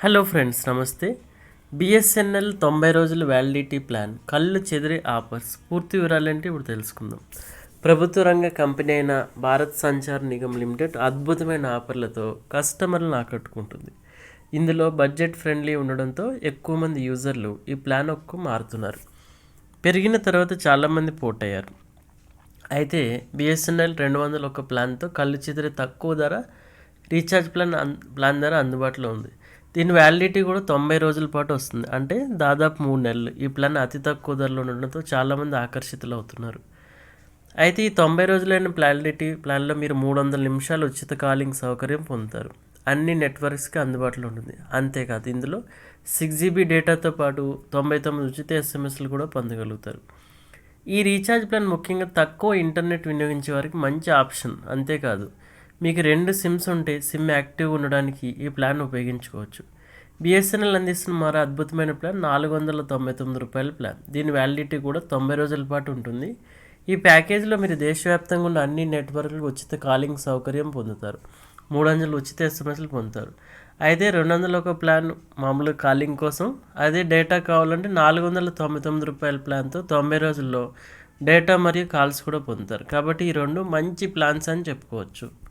Hello friends నమస్తే. BSNL తొంభై రోజుల వ్యాలిడిటీ ప్లాన్ కళ్ళు చెదిరే ఆఫర్స్ పూర్తి వివరాలంటే ఇప్పుడు తెలుసుకుందాం. ప్రభుత్వ రంగ కంపెనీ అయిన భారత్ సంచార్ నిగమ్ లిమిటెడ్ అద్భుతమైన ఆఫర్లతో కస్టమర్లను ఆకట్టుకుంటుంది. ఇందులో బడ్జెట్ ఫ్రెండ్లీ ఉండడంతో ఎక్కువ మంది యూజర్లు ఈ ప్లాన్ ఒక్క మారుతున్నారు. పెరిగిన తర్వాత చాలామంది పోటయ్యారు. అయితే బిఎస్ఎన్ఎల్ రెండు వందల ఒక ప్లాన్తో కళ్ళు చెదిరే తక్కువ ధర రీఛార్జ్ ప్లాన్ అన్ ప్లాన్ ధర అందుబాటులో ఉంది. దీని వ్యాలిడిటీ కూడా తొంభై రోజుల పాటు వస్తుంది. అంటే దాదాపు మూడు నెలలు. ఈ ప్లాన్ అతి తక్కువ ధరలో ఉండడంతో చాలామంది ఆకర్షితులు అవుతున్నారు. అయితే ఈ తొంభై రోజులైన ప్లాలిటీ ప్లాన్లో మీరు మూడు వందల నిమిషాలు ఉచిత కాలింగ్ సౌకర్యం పొందుతారు. అన్ని నెట్వర్క్స్కి అందుబాటులో ఉంటుంది. అంతేకాదు ఇందులో సిక్స్ జీబీ డేటాతో పాటు తొంభై తొమ్మిది ఉచిత ఎస్ఎంఎస్లు కూడా పొందగలుగుతారు. ఈ రీఛార్జ్ ప్లాన్ ముఖ్యంగా తక్కువ ఇంటర్నెట్ వినియోగించే వారికి మంచి ఆప్షన్ అంతేకాదు మీకు రెండు సిమ్స్ ఉంటే సిమ్ యాక్టివ్ ఉండడానికి ఈ ప్లాన్ ఉపయోగించుకోవచ్చు. బిఎస్ఎన్ఎల్ అందిస్తున్న మరో అద్భుతమైన ప్లాన్ నాలుగు వందల తొంభై తొమ్మిది రూపాయల ప్లాన్. దీని వ్యాలిడిటీ కూడా తొంభై రోజుల పాటు ఉంటుంది. ఈ ప్యాకేజీలో మీరు దేశవ్యాప్తంగా ఉన్న అన్ని నెట్వర్క్లకు ఉచిత కాలింగ్ సౌకర్యం పొందుతారు. మూడు వందలు ఉచిత ఎస్ఎంఎస్లు పొందుతారు. అయితే రెండు వందల ఒక ప్లాన్ మామూలు కాలింగ్ కోసం. అదే డేటా కావాలంటే నాలుగు వందల తొంభై తొమ్మిది రూపాయల ప్లాన్తో తొంభై రోజుల్లో డేటా మరియు కాల్స్ కూడా పొందుతారు. కాబట్టి ఈ రెండు మంచి ప్లాన్స్ అని చెప్పుకోవచ్చు.